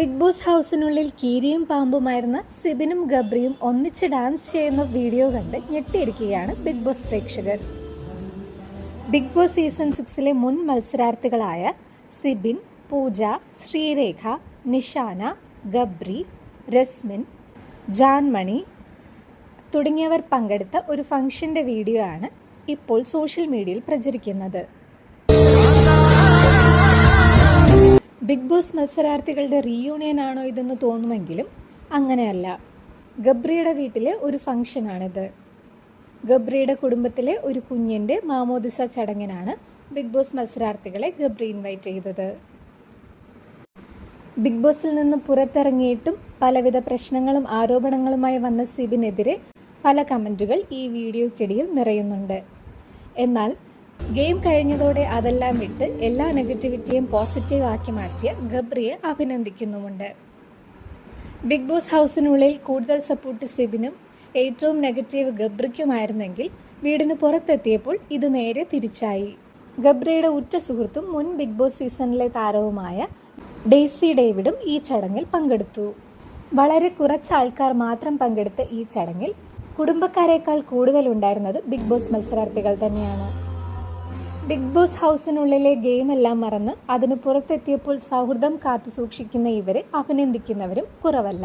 Big boss ഹൗസിനുള്ളിൽ കീരിയും പാമ്പുമായിരുന്ന സിബിനും ഗബ്രിയും ഒന്നിച്ച് dance ചെയ്യുന്ന video കണ്ട് ഞെട്ടിയിരിക്കുകയാണ് ബിഗ് ബോസ് പ്രേക്ഷകർ. ബിഗ് ബോസ് സീസൺ സിക്സിലെ മുൻ മത്സരാർത്ഥികളായ സിബിൻ പൂജ ശ്രീരേഖ നിഷാന ഗബ്രി രസ്മിൻ ജാൻമണി തുടങ്ങിയവർ പങ്കെടുത്ത ഒരു ഫംഗ്ഷന്റെ വീഡിയോ ആണ് ഇപ്പോൾ സോഷ്യൽ മീഡിയയിൽ പ്രചരിക്കുന്നത്. ബിഗ് ബോസ് മത്സരാർത്ഥികളുടെ റീയൂണിയൻ ആണോ ഇതെന്ന് തോന്നുമെങ്കിലും അങ്ങനെയല്ല. ഗബ്രിയുടെ വീട്ടിലെ ഒരു ഫംഗ്ഷനാണിത് ഗബ്രിയുടെ കുടുംബത്തിലെ ഒരു കുഞ്ഞിന്റെ മാമോദിസ ചടങ്ങിനാണ് ബിഗ് ബോസ് മത്സരാർത്ഥികളെ ഗബ്രി ഇൻവൈറ്റ് ചെയ്തത്. ബിഗ് ബോസിൽ നിന്ന് പുറത്തിറങ്ങിയിട്ടും പലവിധ പ്രശ്നങ്ങളും ആരോപണങ്ങളുമായി വന്ന സിബിനെതിരെ പല കമന്റുകൾ ഈ വീഡിയോക്കിടയിൽ നിറയുന്നുണ്ട്. എന്നാൽ ഗെയിം കഴിഞ്ഞതോടെ അതെല്ലാം വിട്ട് എല്ലാ നെഗറ്റിവിറ്റിയും പോസിറ്റീവ് ആക്കി മാറ്റിയ ഗബ്രിയെ അഭിനന്ദിക്കുന്നുമുണ്ട്. ബിഗ് ബോസ് ഹൗസിനുള്ളിൽ കൂടുതൽ സപ്പോർട്ട് സിബിനും ഏറ്റവും നെഗറ്റീവ് ഗബ്രിക്കുമായിരുന്നെങ്കിൽ വീടിന് പുറത്തെത്തിയപ്പോൾ ഇത് നേരെ തിരിച്ചായി. ഗബ്രയുടെ ഉറ്റ സുഹൃത്തും മുൻ ബിഗ് ബോസ് സീസണിലെ താരവുമായ ഡെയ്സി ഡേവിഡും ഈ ചടങ്ങിൽ പങ്കെടുത്തു. വളരെ കുറച്ച് ആൾക്കാർ മാത്രം പങ്കെടുത്ത ഈ ചടങ്ങിൽ കുടുംബക്കാരേക്കാൾ കൂടുതൽ ഉണ്ടായിരുന്നത് ബിഗ് ബോസ് മത്സരാർത്ഥികൾ തന്നെയാണ്. ബിഗ് ബോസ് ഹൗസിനുള്ളിലെ ഗെയിമെല്ലാം മറന്ന് അതിന് പുറത്തെത്തിയപ്പോൾ സൗഹൃദം കാത്തു സൂക്ഷിക്കുന്ന ഇവരെ അഭിനന്ദിക്കുന്നവരും കുറവല്ല.